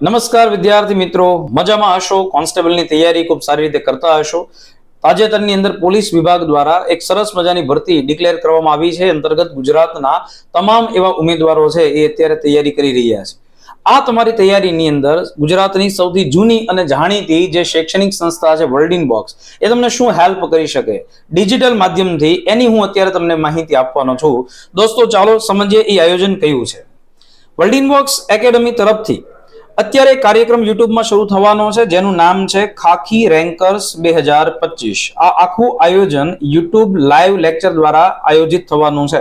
નમસ્કાર વિદ્યાર્થી મિત્રો. મજામાં હશો? કોન્સ્ટેબલની તૈયારી ખૂબ સારી રીતે કરતા હશો. તાજેતરની અંદર પોલીસ વિભાગ દ્વારા એક સરસ મજાની ભરતી ડિક્લેર કરવામાં આવી છે. અંતર્ગત ગુજરાતના તમામ એવા ઉમેદવારો છે એ અત્યારે તૈયારી કરી રહ્યા છે. આ તમારી તૈયારીની અંદર ગુજરાતની સૌથી જૂની અને જાણીતી જે શૈક્ષણિક સંસ્થા છે વર્લ્ડિન બોક્સ એ તમને શું હેલ્પ કરી શકે? ડિજિટલ માધ્યમથી એની હું અત્યારે તમને માહિતી આપવાનો છું. દોસ્તો, ચાલો સમજીએ એ આયોજન કયું છે. વર્લ્ડિન બોક્સ એકેડમી તરફથી અત્યારે કાર્યક્રમ યુટ્યુબમાં શરૂ થવાનો છે, જેનું નામ છે ખાખી રેન્કર્સ બે હજાર પચીસ. આ આખું આયોજન યુટ્યુબ લાઈવ લેક્ચર દ્વારા આયોજિત થવાનું છે.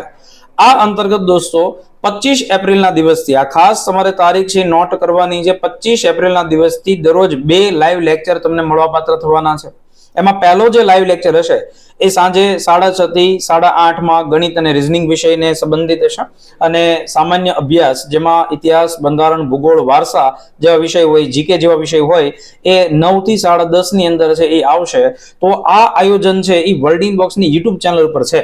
આ અંતર્ગત દોસ્તો, પચીસ એપ્રિલના દિવસથી, આ ખાસ તમારે તારીખ છે નોટ કરવાની છે, પચીસ એપ્રિલના દિવસથી દરરોજ બે લાઈવ લેક્ચર તમને મળવાપાત્ર થવાના છે. એમાં પહેલો જે લાઈવ લેક્ચર હશે, એ સાંજે સાડા છ થી સાડા આઠમાં ગણિત અને રિઝનિંગ વિષયને સંબંધિત હશે. અને સામાન્ય અભ્યાસ, જેમાં ઇતિહાસ, બંધારણ, ભૂગોળ, વારસા જેવા વિષય હોય જીકે જેવા વિષય હોય, એ નવથી સાડા દસની અંદર છે, એ આવશે. તો આ આયોજન છે, એ વર્લ્ડિંગ બોક્સની યુટ્યુબ ચેનલ ઉપર છે.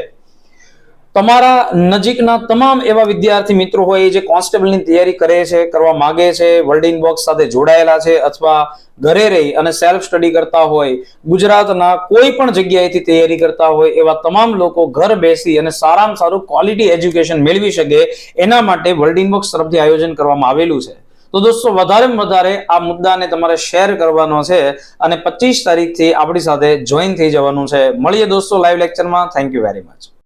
તમારા નજીકના તમામ એવા વિદ્યાર્થી મિત્રો હોય જે કોન્સ્ટેબલની તૈયારી કરે છે, કરવા માગે છે વર્લ્ડિંગ બોક્સ સાથે જોડાયેલા છે અથવા ઘરે રહી અને સેલ્ફ સ્ટડી કરતા હોય, ગુજરાતના કોઈ પણ જગ્યાએથી તૈયારી કરતા હોય એવા તમામ લોકો ઘર બેસી અને સારામાં સારું ક્વોલિટી એજ્યુકેશન મેળવી શકે એના માટે વર્લ્ડિંગ બોક્સ તરફથી આયોજન કરવામાં આવેલું છે. તો દોસ્તો, વધારેમાં વધારે આ મુદ્દાને તમારે શેર કરવાનો છે અને પચીસ તારીખથી આપણી સાથે જોઈન થઈ જવાનું છે. મળીએ દોસ્તો લાઈવ લેક્ચરમાં થેન્ક યુ વેરી મચ